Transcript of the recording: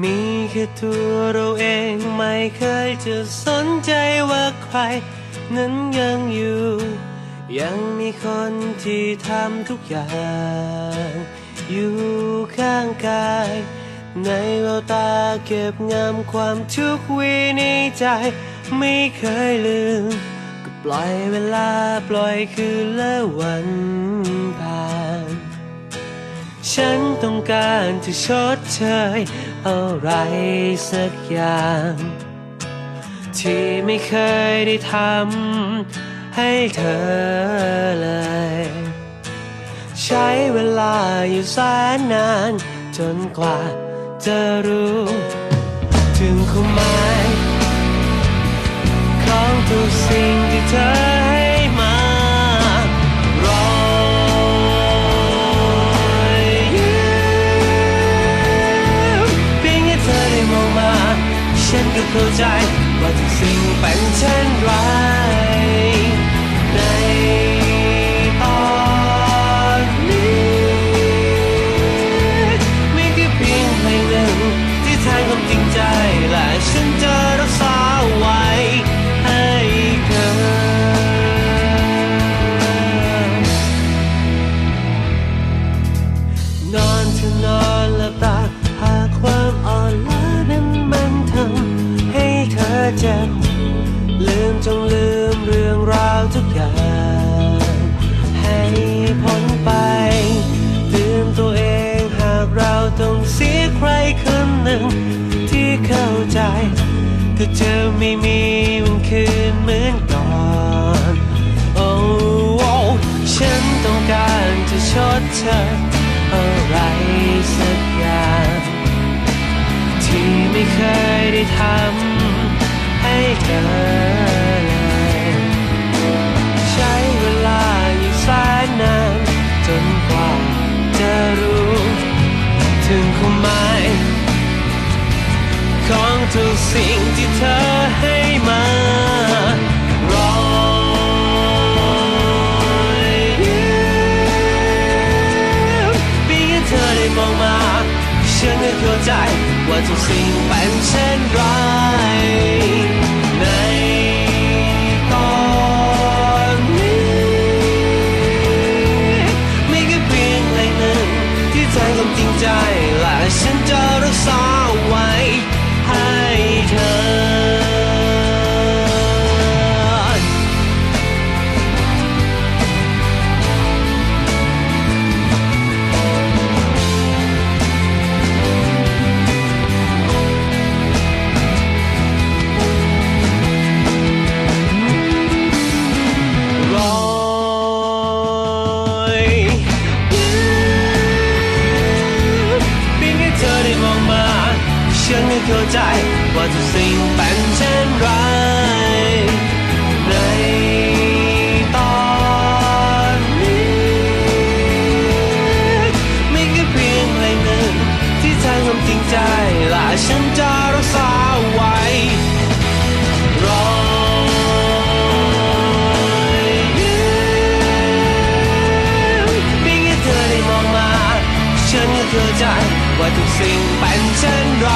มีแค่ตัวเราเองไม่เคยจะสนใจว่าใคร นั้นยังอยู่ ยังมีคนที่ทำทุกอย่าง อยู่ข้างกาย ในแววตาเก็บงำความทุกข์ไว้ในใจ ไม่เคยลืม ก็ปล่อยเวลาปล่อยคืนและวันผ่าน ฉันต้องการจะชดเชยอะไรสักอย่าง ที่ไม่เคยได้ทำให้เธอเลย ใช้เวลาอยู่แสนนาน จนกว่าจะรู้ ถึงความหมายของทุก ก็เข้าใจว่าทุกสิ่งเป็นเช่นไรในตอนนี้มีแค่เพียงเพลงหนึ่งที่แทนความจริงใจและฉันจะรักษาไว้ให้เธอนอนเธอนอน จงลืมเรื่องราวทุกอย่าง ให้พ้นไปลืมตัวเองหากเราต้องเสียใครคนหนึ่ง ที่เข้าใจ ก็จะไม่มีวันคืนเหมือนก่อนโอ้โอฉันต้องการจะชดเชยอะไรสักอย่าง ที่ไม่เคยได้ทำให้เธอ นกว่าจะรู้ ถึงความหมาย ของทุกสิ่งที่เธอให้มารอยยิ้มเพียงแค่เธอได้มองมาฉันก็เข้าใจว่าทุกสิ่งเป็นเช่นไร เข้าใจว่าทุกสิ่งเป็นเช่นไรในตอนนี้มีแค่เพียงเพลงหนึ่งที่แทนความจริงใจและฉันจ เธอใจ ว่าทุกสิ่งเป็นเช่นไร